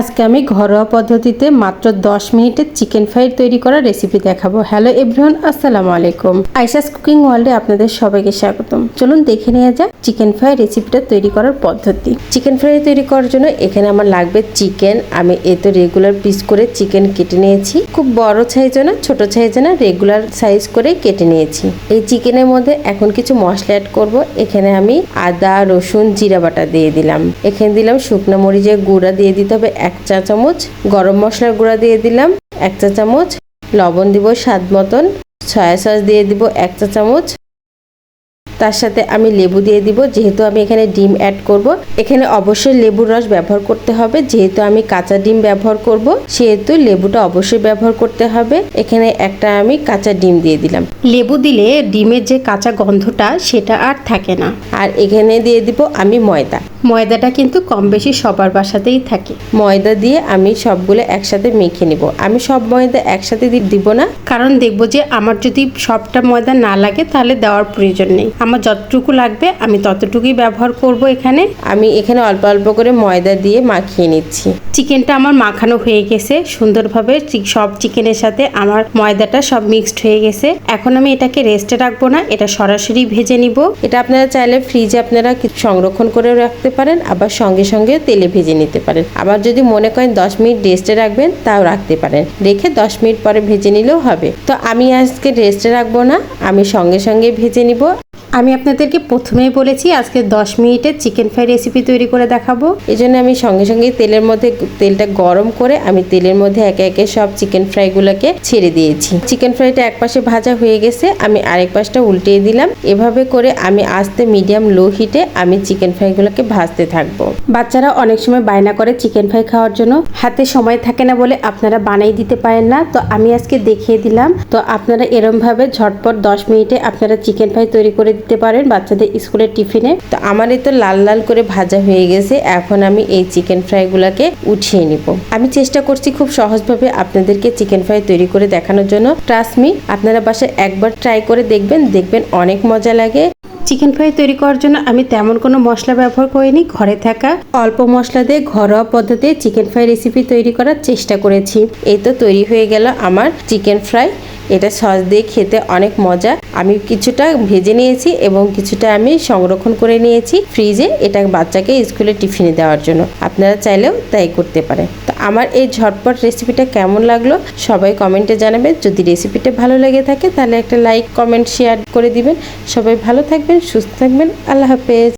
আজকে আমি ঘরোয়া পদ্ধতিতে মাত্র 10 মিনিটে চিকেন ফ্রাই তৈরি করার রেসিপি দেখাবো। হ্যালো এভরিওয়ান আসসালামু আলাইকুম। আইসাস কুকিং ওয়ার্ল্ডে আপনাদের সবাইকে স্বাগতম। চলুন দেখে নেওয়া যাক চিকেন ফ্রাই রেসিপিটা তৈরি করার পদ্ধতি। চিকেন ফ্রাই তৈরি করার জন্য এখানে আমার লাগবে চিকেন আমি এ তো রেগুলার পিস করে চিকেন কেটে নিয়েছি। খুব বড় সাইজও না, ছোট সাইজও না রেগুলার সাইজ করে কেটে নিয়েছি। এই চিকেনের মধ্যে এখন কিছু মশলা অ্যাড করব। এখানে আমি আদা, রসুন, জিরা বাটা দিয়ে দিলাম। এখানে দিলাম শুকনো মরিচের গুঁড়া দিয়ে দিতে হবে এক চা চামচ গরম মশলার গুঁড়া দিয়ে দিলাম, এক চা চামচ লবণ দিব স্বাদ মতন, সয়া সস দিয়ে দিব এক চা চামচ তার সাথে আমি লেবু দিয়ে দিব যেহেতু আমি এখানে ডিম অ্যাড করব। এখানে অবশ্যই লেবুর রস ব্যবহার করতে হবে যেহেতু আমি কাঁচা ডিম ব্যবহার করব সেহেতু লেবুটা অবশ্যই ব্যবহার করতে হবে। এখানে একটা আমি কাঁচা ডিম দিয়ে দিলাম। লেবু দিলে ডিমের যে কাঁচা গন্ধটা সেটা আর থাকে না। আর এখানে দিয়ে দিব আমি ময়দা। ময়দাটা কিন্তু কম বেশি সবার বাসাতেই থাকে। ময়দা দিয়ে আমি সবগুলো একসাথে মেখে নিব। আমি সব ময়দা একসাথে দিব না। কারণ দেখব যে আমার যদি সবটা ময়দা না লাগে তাহলে দেওয়ার প্রয়োজন নেই। আমার যতটুকু লাগবে আমি ততটুকুই ব্যবহার করব এখানে। আমি এখানে অল্প অল্প করে ময়দা দিয়ে মাখিয়ে নিচ্ছি। চিকেনটা আমার মাখানো হয়ে গেছে। সুন্দরভাবে সব চিকেনের সাথে আমার ময়দাটা সব মিক্সড হয়ে গেছে। এখন আমি এটাকে রেস্টে রাখব না এটা সরাসরি ভেজে নিব। এটা আপনারা চাইলে ফ্রিজে আপনারা সংরক্ষণ করে রাখতে পারেন আবার সঙ্গে সঙ্গে তেলে ভেজে নিতে পারেন। আবার যদি মনে করেন দশ মিনিট রেস্টে রাখবেন তাও রাখতে পারেন। রেখে দশ মিনিট পরে ভেজে নিলেও হবে। তো আমি আজকে রেস্টে রাখব না আমি সঙ্গে সঙ্গে ভেজে নিব। আমি আপনাদেরকে প্রথমেই বলেছি আজকে 10 মিনিটে চিকেন ফ্রাই রেসিপি তৈরি করে দেখাবো। এই জন্য আমি সঙ্গে সঙ্গে তেলের মধ্যে তেলটা গরম করে আমি তেলের মধ্যে একে একে সব চিকেন ফ্রাইগুলোকে ছেড়ে দিয়েছি। চিকেন ফ্রাইটা এক পাশে ভাজা হয়ে গেছে আমি আরেক পাশটা উল্টিয়ে দিলাম। এভাবে করে আমি আস্তে মিডিয়াম লো হিটে আমি চিকেন ফ্রাইগুলোকে ভাজতে থাকব। বাচ্চারা অনেক সময় বায়না করে চিকেন ফ্রাই খাওয়ার জন্য। হাতে সময় থাকে না বলে আপনারা বানাই দিতে পারেন না। তো আমি আজকে দেখিয়ে দিলাম। তো আপনারা এরমভাবে ঝটপট 10 মিনিটে আপনারা চিকেন ফ্রাই তৈরি করে দিতে পারেন বাচ্চাদের স্কুলের টিফিনে। তো আমার তো লাল লাল করে ভাজা হয়ে গেছে, এখন আমি এই চিকেন ফ্রাইগুলোকে উঠিয়ে নিব। আমি চেষ্টা করছি খুব সহজভাবে আপনাদেরকে চিকেন ফ্রাই তৈরি করে দেখানোর জন্য। ট্রাস্ট মি আপনারা বাসায় একবার ট্রাই করে দেখবেন দেখবেন অনেক মজা লাগে। চিকেন ফ্রাই তৈরি করার জন্য আমি তেমন কোনো মশলা ব্যবহার করিনি, ঘরে থাকা অল্প মশলা দিয়ে ঘরোয়া পদ্ধতিতে চিকেন ফ্রাই রেসিপি তৈরি করার চেষ্টা করেছি। এই তো তৈরি হয়ে গেল আমার চিকেন ফ্রাই এটা সস দিয়ে খেতে অনেক মজা। আমি কিছুটা ভেজে নিয়েছি এবং কিছুটা আমি সংরক্ষণ করে নিয়েছি ফ্রিজে এটা বাচ্চাকে স্কুলে টিফিনে দেওয়ার জন্য। আপনারা চাইলেও তাই করতে পারেন। তো আমার এই ঝটপট রেসিপিটা কেমন লাগল সবাই কমেন্টে জানাবেন। যদি রেসিপিটা ভালো লেগে থাকে তাহলে একটা লাইক কমেন্ট শেয়ার করে দিবেন। সবাই ভালো থাকবেন, সুস্থ থাকবেন। আল্লাহ হাফেজ।